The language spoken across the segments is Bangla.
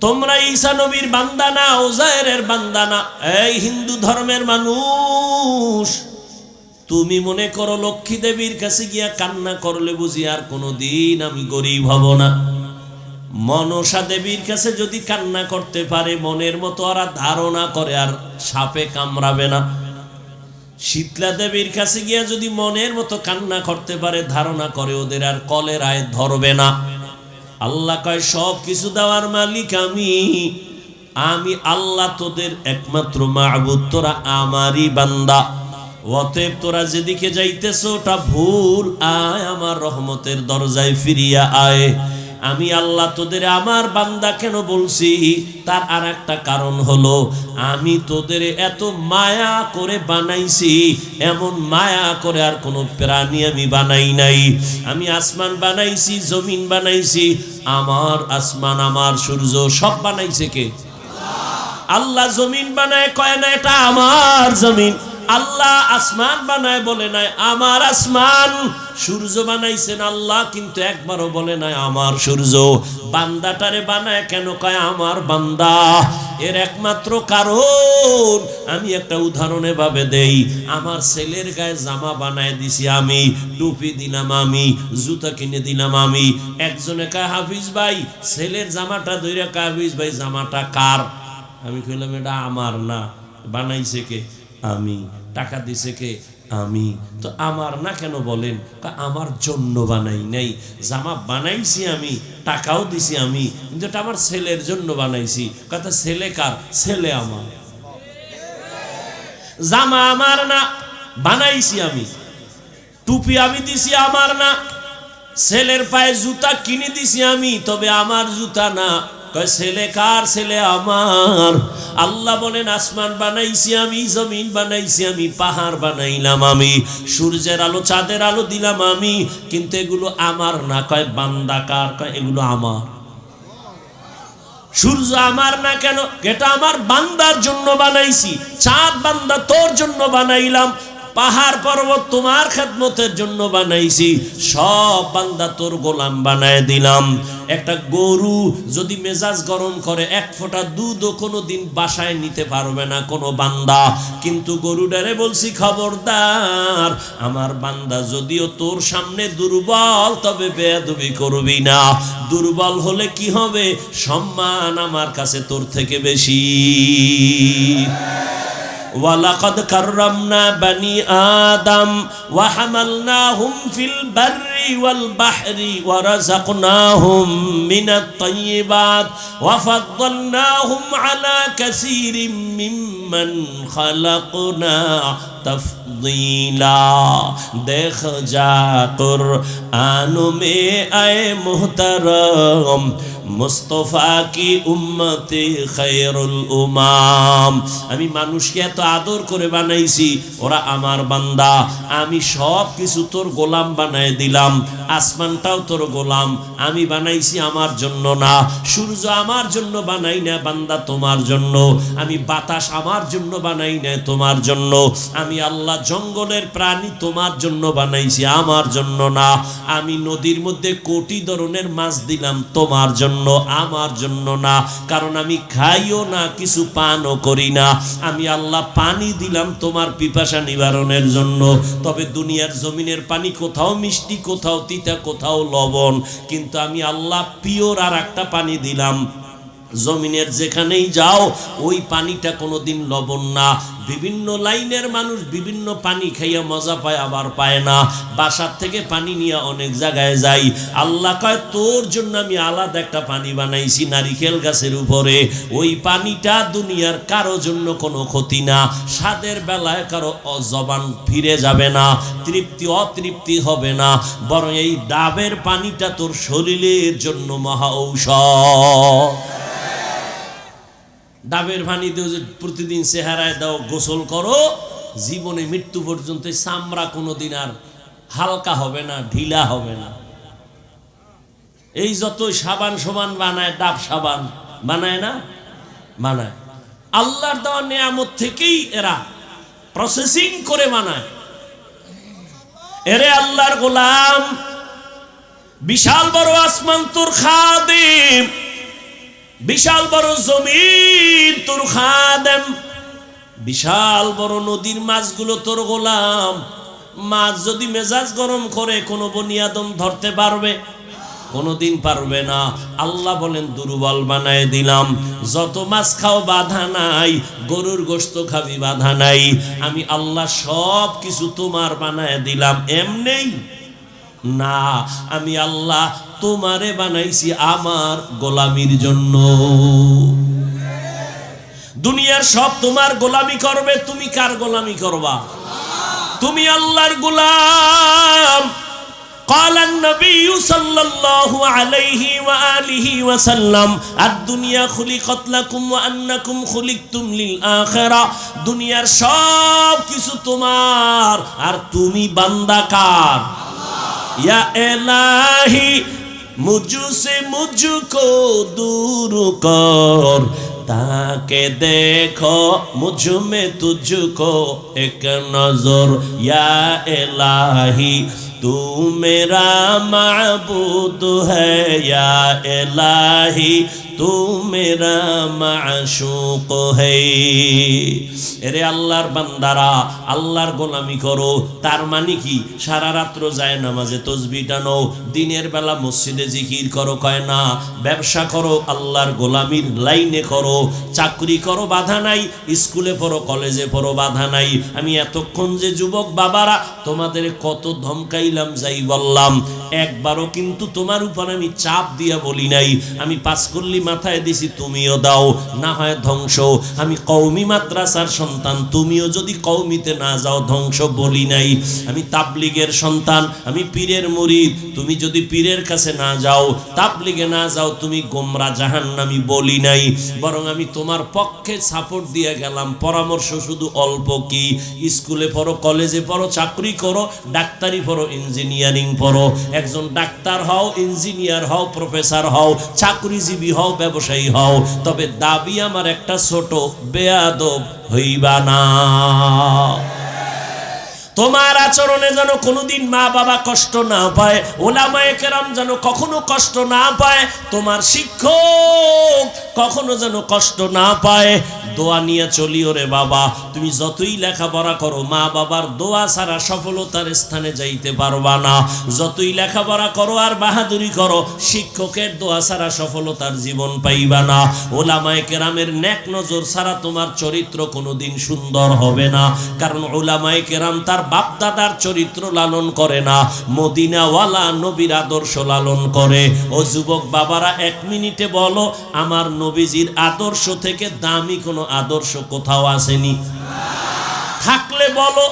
তোমরা ঈসা নবীর বান্দা না ওজায়ের বান্দা না। এই হিন্দু ধর্মের মানুষ, তুমি মনে করো লক্ষ্মী দেবীর কাছে গিয়া কান্না করলে বুঝি আর কোনো দিন আমি গরিব হব না। মনসা দেবীর কাছে যদি কান্না করতে পারে, মনের মতো ওরা ধারণা করে আর সাপে কামড়াবে না। শীতলা দেবীর কাছে গিয়া যদি মনের মতো কান্না করতে পারে, ধারণা করে ওদের আর কলেরায় ধরবে না। আল্লাহ কয়, সব কিছু দেওয়ার মালিক আমি। আমি আল্লাহ তোদের একমাত্র মাহবুদ, তোরা আমারই বান্দা। অতএব তোরা যেদিকে যাইতেছ, ওটা ভুল। আয় আমার রহমতের দরজায় ফিরিয়া আয়। আমি আল্লাহ তোদের আমার বান্দা কেন বলছি? তার আর একটা কারণ হলো, আমি তোদের এত মায়া করে বানাইছি, এমন মায়া করে আর কোনো প্রাণী আমি বানাই নাই। আমি আসমান বানাইছি, জমিন বানাইছি, আমার আসমান, আমার সূর্য সব বানাইছে কে? আল্লাহ জমিন বানায়, কয় না এটা আমার জমিন। আল্লাহ আসমান বানায় বলে নাই, আমার আসমান। সূর্য বানাইছেন আল্লাহ, কিন্তু একবারও বলে নাই, আমার সূর্য। বান্দাটারে বানায় কেন কয়, আমার বান্দা। এর একমাত্র কারণ আমি একটা উদাহরণে ভাবে দেই, আমার ছেলের গায়ে জামা বানায় দিছি আমি, টুপি দিলাম আমি, জুতা কিনে দিলাম আমি। একজনে কয়, হাফিজ ভাই, ছেলের জামাটা ধরে কয়, হাফিজ ভাই, জামাটা কার? আমি কইলাম, এটা আমার না, বানাইছে কে? আমি। টাকা দিছে কে? আমি। তো আমার না কেন বলেন? আমার জন্য বানাই নাই। জামা বানাইছি আমি, টাকাও দিছি আমি, কিন্তু এটা আমার ছেলের জন্য বানাইছি। কথা ছেলে কার? ছেলে আমার। জামা আমার না, বানাইছি আমি। টুপি আমি দিছি আমার না, ছেলের পায়ে জুতা কিনে দিছি আমি, তবে আমার জুতা না। ছেলে কার ছেলে আমার? আল্লাহ বলেন, আসমান বানাইছি আমি, জমিন বানাইছি আমি, পাহাড় বানাইলাম আমি, সূর্যের আলো, চাঁদের আলো দিলাম আমি, কিন্তু এগুলো আমার না। কয়, বান্দা কার? কয়, এগুলো আমার। সূর্য আমার না কেন? এটা আমার বান্দার জন্য বানাইছি, চাঁদ বান্দা তোর জন্য বানাইলাম। পাহাড় পর্বত তোমার খেদমতের জন্য বানাইছি। সব বান্দা তোর গোলাম বানায় দিলাম। একটা গরু যদি মেজাজ গরম করে, এক ফোঁটা দুধও কোনো দিন বাসায় নিতে পারবে না কোনো বান্দা। কিন্তু গরুডারে বলছি, খবরদার, আমার বান্দা যদিও তোর সামনে দুর্বল, তবে বেয়াদবি করবি না। দুর্বল হলে কি হবে? সম্মান আমার কাছে তোর থেকে বেশি। ولقد كرمنا بني آدم وحملناهم في البر والبحر ورزقناهم من الطيبات وفضلناهم على كثير ممن خلقنا تفضيلا دیکھ جا قرآن میں اے محترم মুস্তফা কি উম্মতে খায়রুল উমাম আমি মানুষকে এত আদর করে বানাইছি ওরা আমার বান্দা আমি সব কিছু তোর গোলাম বানায় দিলাম আসমানটাও তোর গোলাম, আমি বানাইছি আমার জন্য না। সূর্য আমার জন্য বানাই না, বান্দা তোমার জন্য। আমি বাতাস আমার জন্য বানাই না, তোমার জন্য। আমি আল্লাহ জঙ্গলের প্রাণী তোমার জন্য বানাইছি, আমার জন্য না। আমি নদীর মধ্যে কোটি ধরনের মাছ দিলাম, তোমার জন্য, আমার জন্য না। কারণ আমি খাইও না, কিছু পানও করি না। আমি আল্লাহ পানি দিলাম তোমার পিপাসা নিবারণের জন্য। তবে দুনিয়ার জমিনের পানি কোথাও মিষ্টি, কোথাও তিতা কোথাও লবণ। কিন্তু আমি আল্লাহ পিওর আর একটা পানি দিলাম। জমিনের যেখানেই যাও, ওই পানিটা কোনোদিন লবণ না। বিভিন্ন লাইনের মানুষ বিভিন্ন পানি খাইয়া মজা পায়, আবার পায় না। বাসার থেকে পানি নিয়ে অনেক জায়গায় যাই। আল্লাহ কয়, তোর জন্য আমি আলাদা একটা পানি বানাইছি নারিকেল গাছের উপরে। ওই পানিটা দুনিয়ার কারও জন্য কোনো ক্ষতি না। স্বাদের বেলায় কারও জবান ফিরে যাবে না। তৃপ্তি অতৃপ্তি হবে না। বরং এই ডাবের পানিটা তোর শরীরের জন্য মহা ঔষধ। ডাবের পানি দিও যে প্রতিদিন চেহারায় দাও, গোসল করো, জীবনে মৃত্যু পর্যন্ত চামড়া কোনোদিন আর হালকা হবে না, ঢিলা হবে না। এই যতই সাবান সমান বানায়, ডাব সাবান বানায় না? বানায়। আল্লাহর দেওয়া নেয়ামত থেকেই এরা প্রসেসিং করে বানায়। এরে আল্লাহর গোলাম, বিশাল বড় আসমান তোর খাদিম। বিশাল বড় জমিন, তোর খাদেম। বিশাল বড় নদীর মাছগুলো তোর গোলাম। মাছ যদি মেজাজ গরম করে, কোনো বনিয়াদম ধরতে পারবে? কোনোদিন পারবে না। আল্লাহ বলেন, দুর্বল বানায় দিলাম। যত মাছ খাও, বাধা নাই। গরুর গোস্ত খাবি, বাধা নাই। আমি আল্লাহ সব কিছু তোমার বানায় দিলাম। এমনেই না, আমি আল্লাহ তোমারে বানাইছি আমার গোলামির জন্য। দুনিয়ার সব তোমার গোলামি করবে, তুমি কার গোলামি করবা? তুমি আল্লাহর গোলাম। قال النبي صلى الله عليه وآله وسلم الدنيا خلقت لكم وأنكم خلقتم للآخرة দুনিয়ার সব কিছু তোমার আর তুমি বান্দা কার ইয়া এলাহি মুজু সে মুজুকো দূর কর তাকে দেখো মুঝ মে তুঝকো এক নজর ইয়া এলাহি तू मेरा महबूद है या इलाही। তো মাশুক হে এরে আল্লাহর বান্দারা, আল্লাহর গোলামি করো। তার মানে কি? সারা রাত্র যায় নামাজে তসবি টানো, দিনের বেলা মসজিদে জিকির করো, কয় না, ব্যবসা করো, আল্লাহর গোলামির লাইনে করো। চাকরি করো, বাধা নাই। স্কুলে পড়ো, কলেজে পড়ো, বাধা নাই। আমি এতক্ষণ যে যুবক বাবারা, তোমাদের কত ধমকাইলাম যাই বললাম। একবারও কিন্তু তোমার উপর আমি চাপ দিয়া বলি নাই। আমি পাস করলি মাথায় দিছি, তুমিও দাও, না হয় ধ্বংস। আমি কৌমি মাদ্রাসার সন্তান, তুমিও যদি কৌমিতে না যাও, ধ্বংস বলি নাই। আমি তাবলিগের সন্তান, আমি পীরের মুরিদ, তুমি যদি পীরের কাছে না যাও, তাবলিগে না যাও, তুমি গোমরা জাহান্নামি বলি নাই। বরং আমি তোমার পক্ষে সাপোর্ট দিয়ে গেলাম। পরামর্শ শুধু অল্প কি? স্কুলে পড়ো, কলেজে পড়ো, চাকরি করো, ডাক্তারি পড়ো ইঞ্জিনিয়ারিং পড়ো। একজন ডাক্তার হও ইঞ্জিনিয়ার হও প্রফেসর হও, চাকরিজীবী হও ব্যবসায়ী হও, তবে দাবি আমার একটা ছোট বেয়াদব হইবা না। তোমার আচরণে যেন কোনোদিন মা বাবা কষ্ট না পায়, ওলামায় কেরাম যেন কখনো কষ্ট না পায়, তোমার শিক্ষক কখনো যেন কষ্ট না পায় দোয়া নিয়ে চলিও রে বাবা। তুমি যতই লেখাপড়া করো, মা বাবার দোয়া ছাড়া সফলতার স্থানে যাইতে পারবা না। যতই লেখাপড়া করো আর বাহাদুরি করো, শিক্ষকের দোয়া ছাড়া সফলতার জীবন পাইবা না। ওলামায়ে কেরামের নেক নজর ছাড়া তোমার চরিত্র কোনোদিন সুন্দর হবে না। কারণ ওলামায়ে কেরাম তার বাপ দাদার চরিত্র লালন করে না। মদিনাওয়ালা নবীর আদর্শ লালন করে। ও যুবক বাবারা, এক মিনিটে বলো, আমার নবীজির আদর্শ থেকে দামি কোনো আদর্শ কোথাও আসেনি। থাকলে বলো,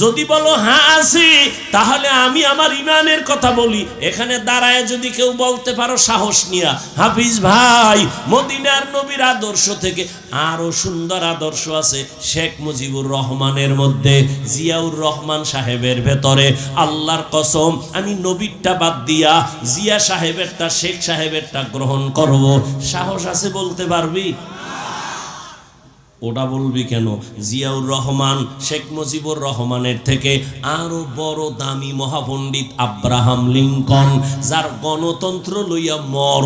যদি বলো হ্যাঁ আছি, তাহলে আমি আমার ইমানের কথা বলি। এখানে দাঁড়ায় যদি কেউ বলতে পারো সাহস নিয়া। হাফিজ ভাই, মদিনার নবীর আদর্শ থেকে আরও সুন্দর আদর্শ আছে শেখ মুজিবুর রহমানের মধ্যে, জিয়াউর রহমান সাহেবের ভেতরে। আল্লাহর কসম, আমি নবীরটা বাদ দিয়া জিয়া সাহেবেরটা, শেখ সাহেবেরটা গ্রহণ করব। সাহস আছে বলতে পারবি? ওটা বলবি কেন? জিয়াউর রহমান, শেখ মুজিবুর রহমানের থেকে আরও বড় দামি মহাপণ্ডিত আব্রাহাম লিঙ্কন, যার গণতন্ত্র লইয়া মর।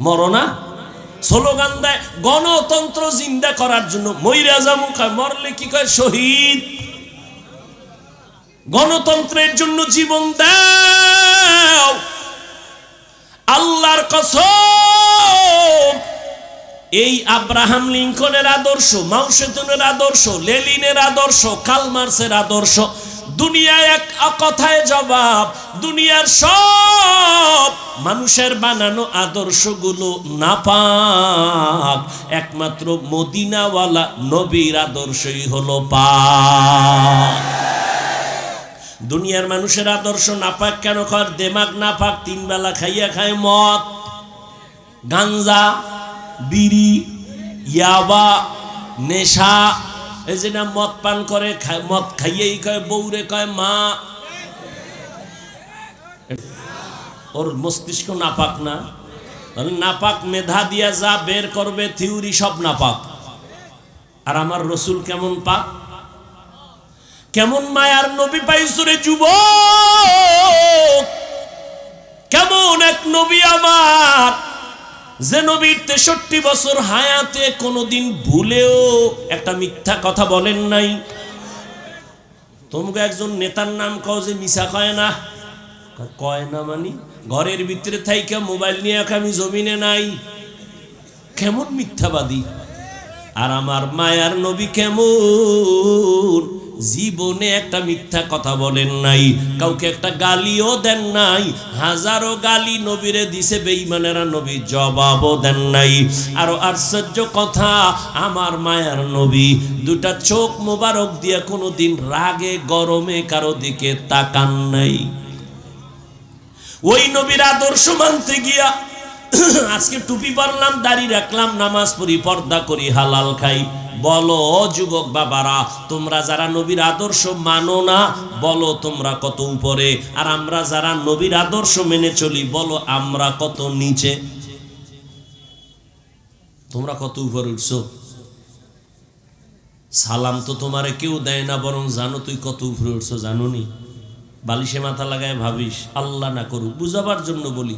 মর না? স্লোগান দেয়, গণতন্ত্র জিন্দা করার জন্য মইরা জামু কয় মরলে কি কয় শহীদ? গণতন্ত্রের জন্য জীবন দাও। আল্লাহর কসম এই আব্রাহাম লিঙ্কনের আদর্শ, মাউসেতুনের আদর্শ, লেলিনের আদর্শ, কালমার্সের আদর্শ, দুনিয়ায় এক কথায় জবাব, দুনিয়ার সব মানুষের বানানো আদর্শগুলো না পাক একমাত্র মদিনাওয়ালা নবীর আদর্শই হলো পাক। দুনিয়ার মানুষের আদর্শ নাপাক কেন? কর দেমাগ নাপাক তিন বেলা খাইয়া খায় মদ, গাঞ্জা বিড়ি, ইয়াবা, নেশা, এই যে না মদ পান করে মদ খাইয়েই কয়, বউরে কয়, মা। ওর মস্তিষ্ক নাপাক না। নাপাক মেধা দিয়া যা বের করবে, থিওরি সব নাপাক। আর আমার রসুল কেমন পাক? কেমন মায়ার নবী পাইছুরে যুব কেমন এক নবী আমার? যে নবীর তেষট্টি বছর হায়াতে কোনোদিন ভুলেও একটা মিথ্যা কথা বলেন নাই। তোমাকে একজন নেতার নাম কও যে মিশা কয় না। কয়, না মানি? ঘরের ভিতরে থাইকে মোবাইল নিয়ে আমি জমিনে নাই। কেমন মিথ্যাবাদী? আর আমার মায়ার নবী কেমন? জীবনে একটা মিথ্যা কথা বলেন নাই, কাউকে একটা গালিও দেন নাই, হাজারো গালি নবীরে দিছে বেঈমানেরা নবী জবাবও দেন নাই। আরও আশ্চর্য কথা, আমার মায়ার নবী দুটা চোখ মোবারক দিয়ে কোনোদিন রাগে, গরমে কারও দিকে তাকান নাই। ওই নবীর আদর্শ মানতে গিয়া আজকে টুপি পরলাম, দাড়ি রাখলাম, নামাজ পড়ি, পর্দা করি, হালাল খাই। বলো যুবক বাবারা, তোমরা যারা নবীর আদর্শ মানো না, বলো তোমরা কত উপরে। আর আমরা যারা নবীর আদর্শ মেনে চলি, বলো আমরা কত নিচে। তোমরা কত উপরে উঠছো? সালাম তো তোমারে কেউ দেয় না, বরং জানো তুই কত উপরে উঠছো জানো নি বালিশে মাথা লাগায় ভাবিস, আল্লাহ না করুক, বুঝাবার জন্য বলি,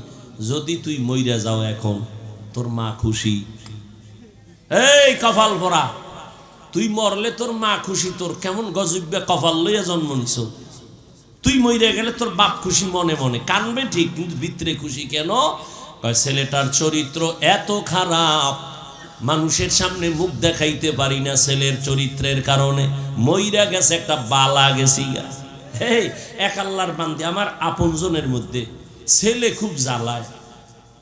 যদি তুই মইরা যাও এখন, তোর মা খুশি। এই কপাল ভরা। তুই মরলে তোর মা খুশি, তোর কেমন গজব্যা কপাল লইয়া জন্ম নিছ? তুই মইরে গেলে তোর বাপ খুশি মনে মনে, কানবে ঠিক, কিন্তু ভিতরে খুশি কেন? ছেলেটার চরিত্র এত খারাপ, মানুষের সামনে মুখ দেখাইতে পারি না ছেলের চরিত্রের কারণে। মইরা গেছে একটা বালা গেছি হেই, এক আল্লাহর বান্দি, আমার আপনজনের মধ্যে ছেলে খুব জ্বালায়।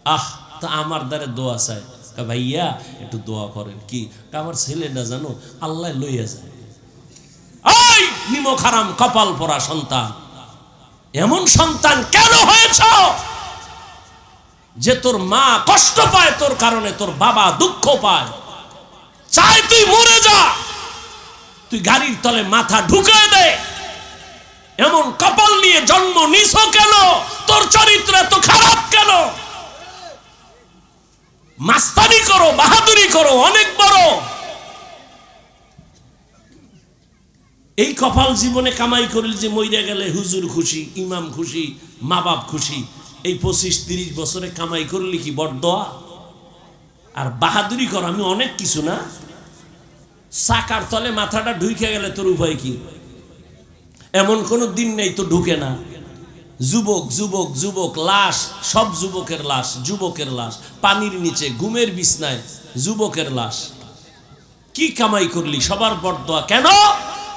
আহ, তা আমার দ্বারে দোয়া চায়। কা ভাইয়া, একটু দোয়া করেন, কি? আমার ছেলেটা জানো, আল্লাহ লইয়া যায়। খারাম কপাল পরা সন্তান। এমন সন্তান কেন হয়েছ? যে তোর মা কষ্ট পায়, তোর কারণে তোর বাবা দুঃখ পায়। চাই তুই মরে যা। তুই গাড়ির তলে মাথা ঢুকে দে। এমন কপাল নিয়ে জন্ম নিছ কেন? তোর চরিত্র এত খারাপ কেন মাস্তানি করো, বাহাদুরি করো, অনেক বড়। এই কপাল জীবনে কামাই করিল যে মইরা গেলে হুজুর খুশি, ইমাম খুশি মা বাপ খুশি। এই পঁচিশ তিরিশ বছরে কামাই করলি কি বড়দোয়া আর বাহাদুরি কর, আমি অনেক কিছু না। চাকার তলে মাথাটা ঢুকে গেলে তোর উপায় কি? এমন কোনো দিন নেই তো ঢুকে না। যুবক যুবক যুবক, লাশ, সব যুবকের লাশ যুবকের লাশ, পানির নিচে, ঘুমের বিছনায়, যুবকের লাশ। কি কামাই করলি? সবার বরদোয়া কেন?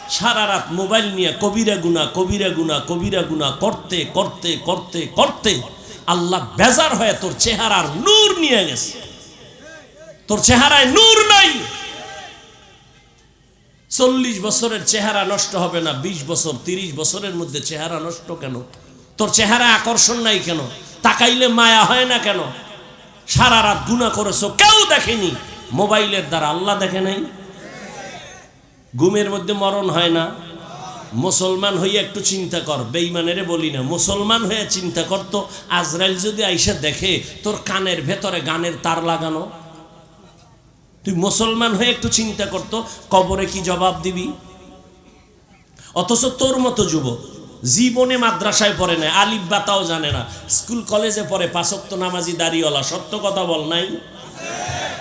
সারা রাত মোবাইল নিয়ে কবিরা গুনা কবিরা গুনা কবিরা গুনা করতে করতে করতে করতে আল্লাহ বেজার হয়ে তোর চেহারার নূর নিয়ে গেছে। তোর চেহারায় নূর নাই। চল্লিশ বছরের চেহারা নষ্ট হবে না ২০ বছর ৩০ বছরের মধ্যে চেহারা নষ্ট কেন? তোর চেহারা আকর্ষণ নাই কেন? তাকাইলে মায়া হয় না কেন? সারা রাত গুণা করেছ, কেউ দেখেনি। মোবাইলের দ্বারা আল্লাহ দেখে নাই? ঘুমের মধ্যে মরণ হয় না? মুসলমান হয়ে একটু চিন্তা কর বেইমানেরে বলি না, মুসলমান হয়ে চিন্তা কর তো, আজরাইল যদি আইসা দেখে তোর কানের ভেতরে গানের তার লাগানো? তুই মুসলমান হয়ে একটু চিন্তা করতো কবরে কি জবাব দিবি? অথচ তোর মতো যুবক জীবনে মাদ্রাসায় পড়ে নাই, আলিফ বাতাও জানে না। স্কুল, কলেজে পড়ে পাঁচক্ত নামাজি দাঁড়িওয়ালা, সত্য কথা বল নাই?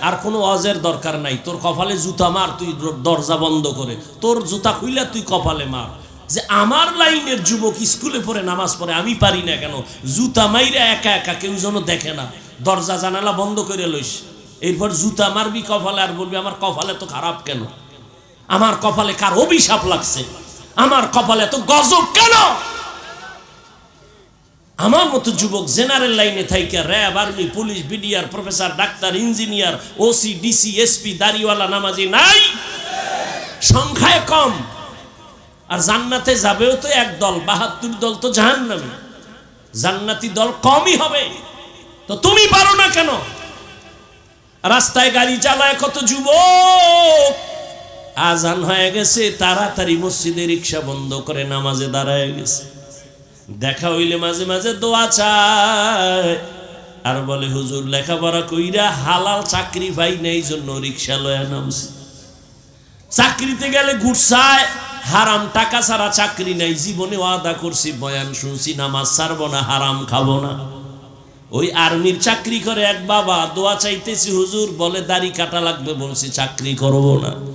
আর কোনো অজের দরকার নাই। তোর কপালে জুতা মার, তুই দরজা বন্ধ করে। তোর জুতা খুইলা তুই কপালে মার। যে আমার লাইনের যুবক স্কুলে পড়ে, নামাজ পড়ে, আমি পারি না কেন? জুতা মাইরা একা একা কেউ যেন দেখে না। দরজা, জানালা বন্ধ করে লইস। এরপর জুতা মারবি কপালে আর বলবি, আমার কপালে তো খারাপ কেন? আমার কপালে কার অভিশাপ লাগছে? আমার কপালে তো গজব কেন? আমার মতো যুবক জেনারেল লাইনে থাইকা RAB, army, police, BDR, professor, doctor, engineer, OC, DC, SP, দাড়িওয়ালা, নামাজি নাই। সংখ্যায় কম। আর জান্নাতে যাবেও তো এক দল, বাহাত্তর দল তো জাহান নামে জান্নাতি দল কমই হবে। তো তুমি পারো না কেন? রাস্তায় গাড়ি চালায় কত যুবক? আজান হয়ে গেছে, তাড়াতাড়ি মসজিদে রিক্সা বন্ধ করে নামাজে দাঁড়ায় গেছে। দেখা হইলে মাঝে মাঝে দোয়া চায়। আর বলে, হুজুর, লেখাপড়া কইরা হালাল চাকরি পাই নাই জন্য রিক্সা লয়া নামছি। চাকরিতে গেলে ঘুরসায় হারাম টাকা ছাড়া চাকরি নাই, জীবনে ওয়াদা করছি, বয়ান শুনছি, নামাজ ছাড়বো না, হারাম খাব না। ওই আর্মির চাকরি করে এক বাবা, দোয়া চাইতেছি হুজুর, বলে, দাড়ি কাটা লাগবে, বলছি, চাকরি করব না।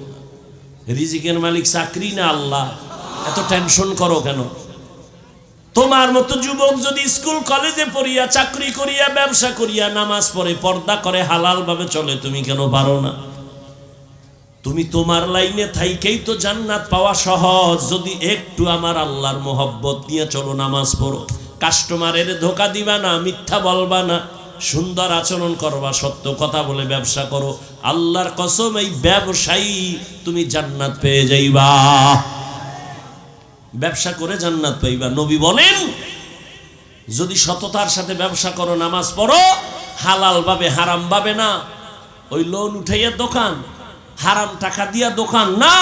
রিজিকের মালিক চাকরি না আল্লাহ? এত টেনশন করো কেন? তোমার মতো যুবক যদি স্কুল কলেজে পড়িয়া, চাকরি করিয়া, ব্যবসা করিয়া, নামাজ পড়ে, পর্দা করে হালাল ভাবে চলে, তুমি কেন পারো না? তুমি তোমার লাইনে থাইকেই তো জান্নাত পাওয়া সহজ। যদি একটু আমার আল্লাহর মোহব্বত নিয়ে চলো নামাজ পড়ো। কাস্টমারের ধোকা দিবা না, মিথ্যা বলবা না। সুন্দর আচরণ করবা, সত্য কথা বলে ব্যবসা করো। আল্লাহর কসম, এই ব্যবসায়ী তুমি জান্নাত পেয়ে যাইবা। ব্যবসা করে জান্নাত পাইবা। নবী বলেন, যদি সততার সাথে ব্যবসা করো, নামাজ পড়ো, হালাল ভাবে, হারাম ভাবে না। ওই লোন উঠাইয়া দোকান, হারাম টাকা দিয়া দোকান না।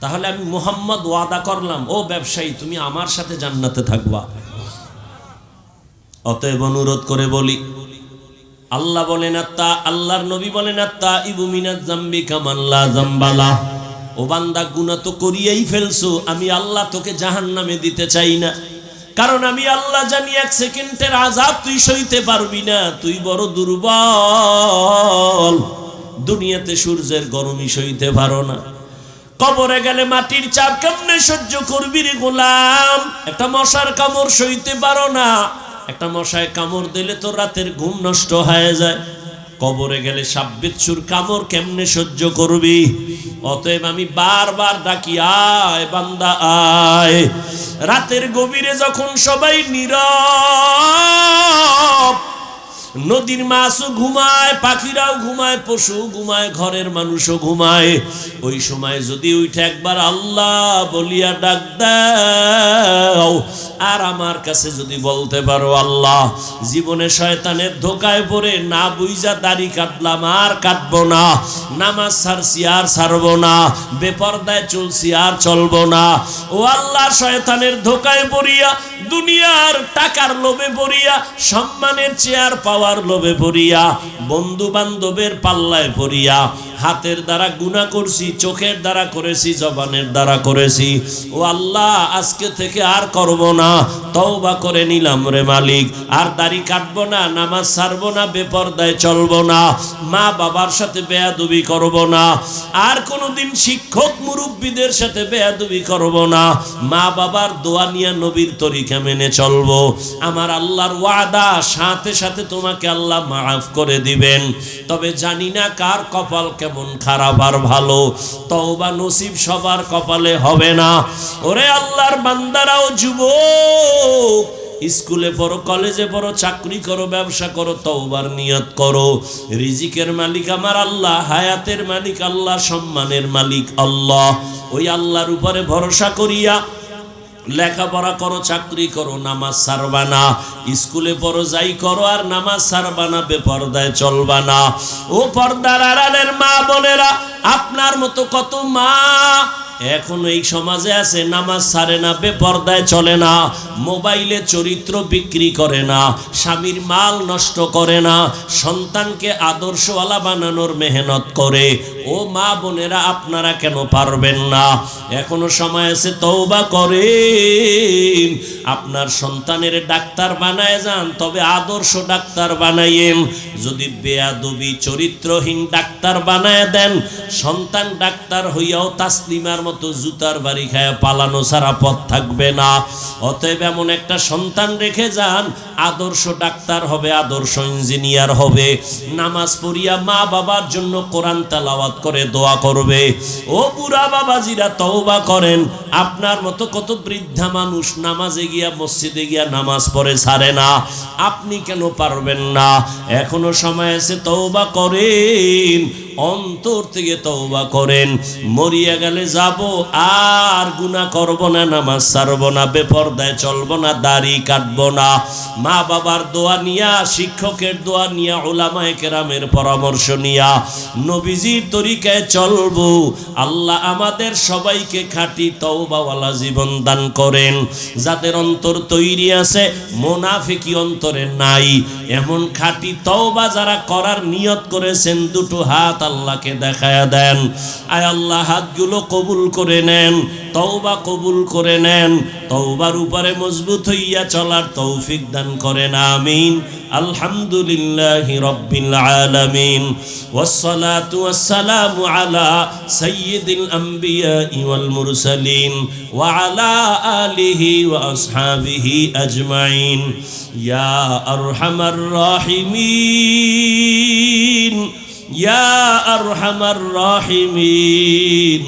তাহলে আমি মোহাম্মদ ওয়াদা করলাম, ও ব্যবসায়ী, তুমি আমার সাথে জান্নাতে থাকবা। অতএব অনুরোধ করে বলি, আল্লাহ বলেন, আত্মা, আল্লাহর নবী বলেন, আত্মা ইবুমিনাত জাম্বি কামাল্লা জাম্বালা ও বান্দা, গুনাহ তো করিয়েই ফেলছো, আমি আল্লাহ তোকে জাহান্নামে দিতে চাই না। কারণ আমি আল্লাহ জানি, এক সেকেন্ডের আজাব তুই সইতে পারবি না, তুই বড় দুর্বল। দুনিয়াতে সূর্যের গরমই সইতে পারো না। কবরে গেলে মাটির চাপ কেমনে সহ্য করবি রে গোলাম? একটা মশার কামড় সইতে পারো না। একটা মশায় কামড় দিলে তো রাতের ঘুম নষ্ট হয়ে যায়। কবরে গেলে সাববিচ্ছুর কামড় কেমনে সহ্য করবি? অতএব আমি বারবার ডাকি, আয় বান্দা, আয়। রাতের গভীরে যখন সবাই নীরব নদীর মাছও ঘুমায়, পাখিরাও ঘুমায় পশু ঘুমায়, ঘরের মানুষও ঘুমায়। ওই সময় যদি উঠে একবার আল্লাহ বলিয়া ডাক দাও, আর আমার কাছে যদি বলতে পারো, আল্লাহ, জীবনে শয়তানের ধোকায় পড়ে না বুইজা দাড়ি কাটলাম, আর কাটবো না। নামাজ ছাড়ছি আর ছাড়বো না। বেপর্দায় চলছি, আর চলবো না। ও আল্লাহ, শয়তানের ধোকায় পড়িয়া দুনিয়ার টাকার লোভে পড়িয়া সম্মানের চেয়ার পাওয়ার লোভে পড়িয়া বন্ধু বান্ধবের পাল্লায় পড়িয়া হাতের দ্বারা গুণা করছি, চোখের দ্বারা করেছি, জবানের দ্বারা করেছি। ও আল্লাহ, আজকে থেকে আর করব না। তওবা করে নিলাম রে মালিক। আর দাড়ি কাটবো না, নামাজ ছাড়বো না, বেপর্দায় চলবো না, মা বাবার সাথে বেয়াদুবি করব না, আর কোনোদিন শিক্ষক মুরব্বীদের সাথে বেয়াদবি করব না। মা বাবার দোয়া নিয়ে নবীর তরিকা মেনে চলবো। আমার আল্লাহর ওয়াদা, সাথে সাথে তোমাকে আল্লাহ মাফ করে দিবেন। তবে জানি না কার কপাল কেমন খারাপ আর ভালো। তওবা নসিব সবার কপালে হবে না। ওরে আল্লাহর বান্দারাও যুবক, স্কুলে পড়ো, কলেজে পড়ো, চাকরি করো, ব্যবসা করো, তওবার নিয়ত করো। রিজিকের মালিক আমার আল্লাহ, হায়াতের মালিক আল্লাহ, সম্মানের মালিক আল্লাহ। ওই আল্লাহর উপরে ভরসা করিয়া লেখাপড়া করো, চাকরি করো, নামাজ সারবানা স্কুলে পড়ো, যাই করো, আর নামাজ সারবানা বেপর্দায় চলবা না। ও পর্দার আড়ালের মা বোনেরা, আপনার মতো কত মা এখন এই সমাজে আছে, নামাজ ছাড়ে না, বেপর্দায় চলে না, মোবাইলে চরিত্র বিক্রি করে না, স্বামীর মাল নষ্ট করে না, সন্তানকে আদর্শওয়ালা বানানোর মেহনত করে। ও মা বোনেরা, আপনারা কেন পারবেন না? এখনও সময় আছে, তওবা করেন। আপনার সন্তানের ডাক্তার বানায় যান, তবে আদর্শ ডাক্তার বানাইয়েন। যদি বেয়াদবি চরিত্রহীন ডাক্তার বানায় দেন, সন্তান ডাক্তার হইয়াও তাসলিমার মতো জুতার বাড়ি খায়, পালানো ছাড়া পথ থাকবে না। অতএব এমন একটা সন্তান রেখে যান, আদর্শ ডাক্তার হবে, আদর্শ ইঞ্জিনিয়ার হবে। নামাজ পড়িয়া মা বাবার জন্য কোরআন তালাওয়াত করে, দোয়া করবে। ও বুড়া বাবাজিরা তওবা করেন, আপনার মতো কত বৃদ্ধা মানুষ নামাজে গিয়া, মসজিদে গিয়া নামাজ পড়ে ছাড়ে না। আপনি কেন পারবেন না? এখনও সময় আছে, তওবা করেন। অন্তর থেকে তওবা করেন। মরিয়া গেলে যাব, আর গুনাহ করব না, নামাজ ছাড়ব না, বেপরদায় চলব না, দাড়ি কাটব না। মা বাবার দোয়া নিয়া, শিক্ষকের দোয়া নিয়া ওলামায়ে কেরামের পরামর্শ নিয়া, নবীজির তরিকায় চলবো। আল্লাহ আমাদের সবাইকে খাঁটি তওবাওয়ালা জীবন দান করেন। যাদের অন্তর তৈরি আছে, মোনাফিকি অন্তরে নাই। এমন খাঁটি তওবা যারা করার নিয়ত করেছেন, দুটো হাত আল্লাহকে দেখায় দেন আয় আল্লাহ হাতগুলো কবুল করে নেন তওবা কবুল করে নেন তওবার উপরে মজবুত হইয়া চলার তৌফিক দান করেন আমিন আলহামদুলিল্লাহ রব্বিল আলামিন والصلاة والسلام على سيد الأنبياء والمرسلين وعلى آله وأصحابه أجمعين يا أرحم الراحمين يا أرحم الراحمين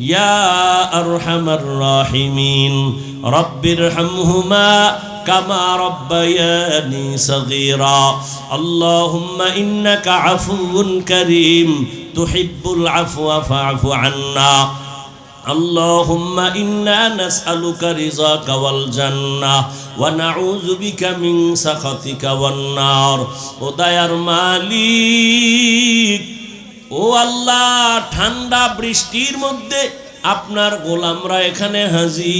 يا أرحم الراحمين رب ارحمهما كما ربياني صغيرا اللهم إنك عفو كريم تحب العفو فاعف عنا اللهم إنا نسألك رضاك والجنة ونعوذ بك من سخطك والنار ودير মালিক ও আল্লাহ ঠান্ডা বৃষ্টির মধ্যে আপনার গোলামরা এখানে হাজির।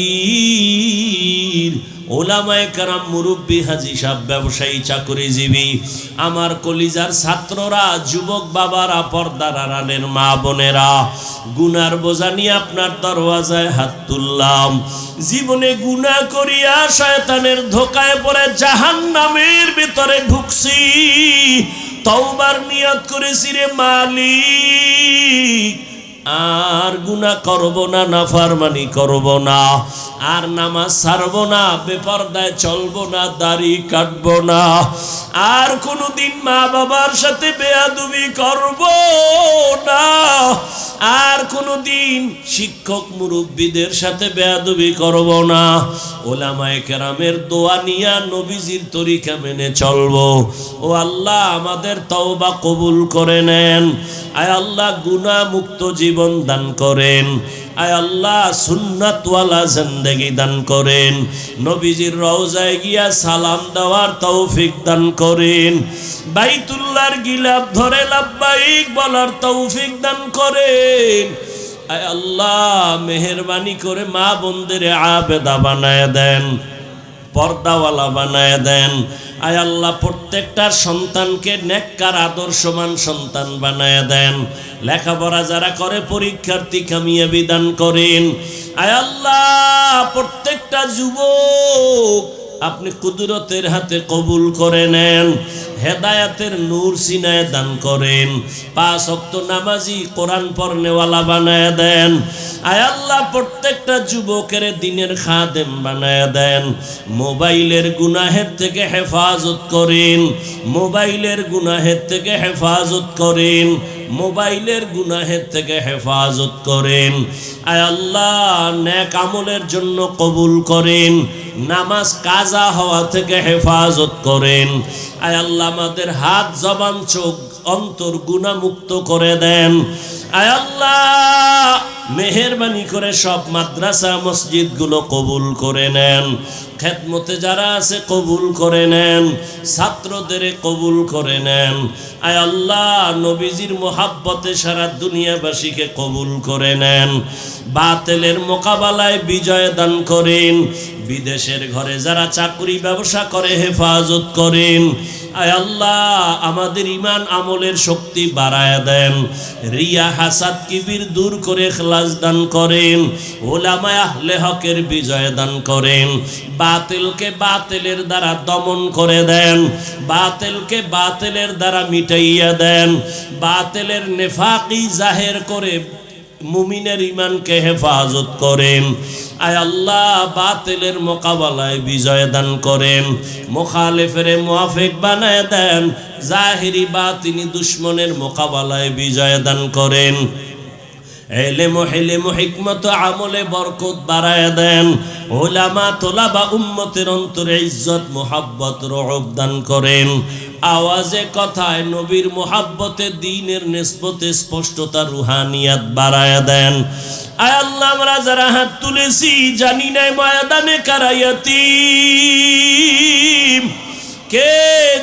ওলামায় কারাম মুরব্বী হাজি সাহ ব্যবসায়ী, চাকরিজীবী, আমার কলিজার ছাত্ররা, যুবক বাবারা, পর্দার আড়ালের মা বোনেরা, গুনার বোঝা নিয়ে আপনার দরওয়াজায় হাত তুললাম। জীবনে গুনাহ করিয়া শয়তানের ধোকায় পড়ে জাহান নামের ভিতরে ঢুকছি। তওবার নিয়ত করেছি রে মালিক। আর গুনা করব না না নাফারমানি করব না। আর নামাজ ছাড়ব না, বেপরদায় চলবো না, দাড়ি কাটবো না। আর কোনোদিন মা বাবার সাথে বেয়াদুবি করব না। আর কোনোদিন শিক্ষক মুরব্বীদের সাথে বেয়াদুবি করব না। ওলামায়ে কেরামের দোয়া নিয়া নবীজির তরিকা মেনে চলবো। ও আল্লাহ, আমাদের তওবা কবুল করে নেন। আয় আল্লাহ গুনাহ মুক্ত জীবন দান করেন। আয় আল্লাহ, সুন্নাতওয়ালা জিন্দেগি দান করেন। নবীজির রওজায় গিয়া সালাম দেওয়ার তৌফিক দান করেন। বাইতুল্লাহর গিলাপ ধরে লাব্বাইক বলার তৌফিক দান করেন। আয় আল্লাহ, মেহেরবানি করে মা বোনদের আবেদা বানায় দেন। পর্দাওয়ালা বানায় দেন। আয় আল্লাহ প্রত্যেকটার সন্তানকে নেককার আদর্শমান সন্তান বানায় দেন। লেখাপড়া যারা করে, পরীক্ষার্থী কামিয়ে বিধান করেন। আয় আল্লাহ, প্রত্যেকটা যুবক আপনি কুদরতের হাতে কবুল করে নেন, হেদায়াতের নূর সিনায় দান করেন, পাঁচ অক্ত নামাজি কোরআন পড়নেওয়ালা বানায় দেন, আয় আল্লাহ প্রত্যেকটা যুবকের দিনের খাদেম বানায় দেন, মোবাইলের গুনাহের থেকে হেফাজত করেন, মোবাইলের গুনাহের থেকে হেফাজত করেন মোবাইলের গুনাহের থেকে হেফাজত করেন। আয় আল্লাহ ন্যাক আমলের জন্য কবুল করেন। নামাজ কাজা হওয়া থেকে হেফাজত করেন। আয় আল্লাহ, আমাদের হাত, জবান, চোখ অন্তর গুণামুক্ত করে দেন। মেহরবানি করে সব মাদ্রাসা মসজিদগুলো কবুল করে নেন। খেদমতে যারা আছে কবুল করে নেন, ছাত্রদের কবুল করে নেন। আয় আল্লাহ, নবীজির মোহাব্বতে সারা দুনিয়াবাসীকে কবুল করে নেন। বাতেলের মোকাবেলায় বিজয় দান করেন। বিদেশের ঘরে যারা চাকরি ব্যবসা করে, হেফাজত করেন। আয় আল্লাহ, আমাদের ইমান আমলের শক্তি বাড়ায় দেন। রিয়া হাসাদ কিবির দূর করে খ্লাস দান করেন, ওলামায় আহলে হকের বিজয় দান করেন। বাতিলকে বাতিলের দ্বারা দমন করে দেন, বাতিলকে বাতিলের দ্বারা মিটাইয়া দেন, বাতিলের নেফাকি জাহের করে মুমিনের ইমানকে হেফাজত করেন। আয় আল্লাহ, বাতিলের মোকাবেলায় বিজয় দান করেন। মোখালেফের মুআফিক বানায় দেন। জাহিরি বাতিনি দুশ্মনের মোকাবেলায় বিজয় দান করেন। এলেম হেলেম হিকমত আমলে বরকত বাড়ায় দেন। ওলামা তোলা বা উম্মতের অন্তরে ইজ্জত, মোহাব্বত রব দান করেন। আওয়াজে কথায় নবীর মোহাব্বতে, দিনের নিসবতে স্পষ্টতা রুহানিয়াত বাড়ায় দেন। আয় আল্লাহ, আমরা যারা হাত তুলেছি, জানি নাই ময়দানে কারাইয়াতি কে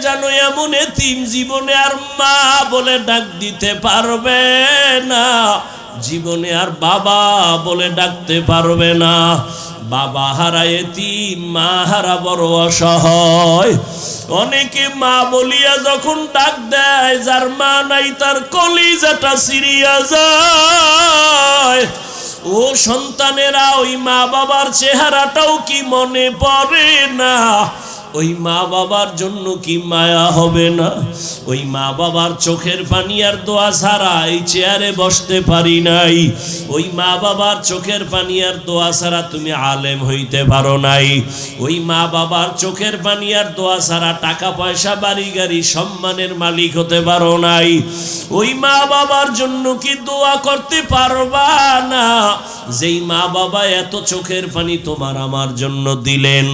জানো এমন এতিম জীবনে আর মা বলে ডাক দিতে পারবে না। জীবনে আর বাবা বলে ডাকতে পারবে না। বাবা হারায় এতি মা হারা বড় অসহায়। অনেকে মা বলিয়া যখন ডাক দেয়, যার মা নাই তার কলিজাটা সিরিয়া যায়। ও সন্তানেরা, ওই মা বাবার চেহারাটাও কি মনে পড়ে না? ওই মা বাবার জন্য কি মায়া হবে না? ওই মা বাবার চোখের পানি আর দোয়া ছাড়া এই চেয়ারে বসতে পারি নাই। ওই মা বাবার চোখের পানি আর দোয়া ছাড়া তুমি আলেম হইতে পারো নাই। ওই মা বাবার চোখের পানি আর দোয়া ছাড়া টাকা পয়সা, বাড়ি গাড়ি, সম্মানের মালিক হতে পারো নাই। ওই মা বাবার জন্য কি দোয়া করতে পারবা না? যেই মা বাবা এত চোখের পানি তোমার আমার জন্য দিলেন,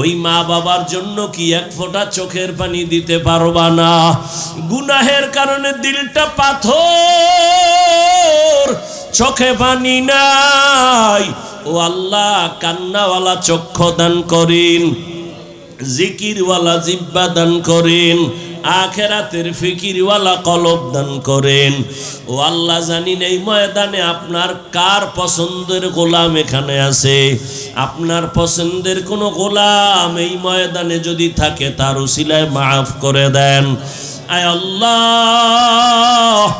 ওই মা বাবার জন্য কি এক ফোঁটা চোখের পানি দিতে পারবা না? গুনাহের কারণে দিলটা পাথর, চোখে পানি নাই। ও আল্লাহ, কান্নাওয়ালা চক্ষু দান করেন, জিকিরওয়ালা জিব্বা দান করেন। আখেরাতের ফিকিরওয়ালা কলব দান করেন। ও আল্লাহ জানিন এই ময়দানে আপনার কার পছন্দের গোলাম এখানে আছে? আপনার পছন্দের কোনো গোলাম এই ময়দানে যদি থাকে তার উসিলায় মাফ করে দেন। আয় আল্লাহ!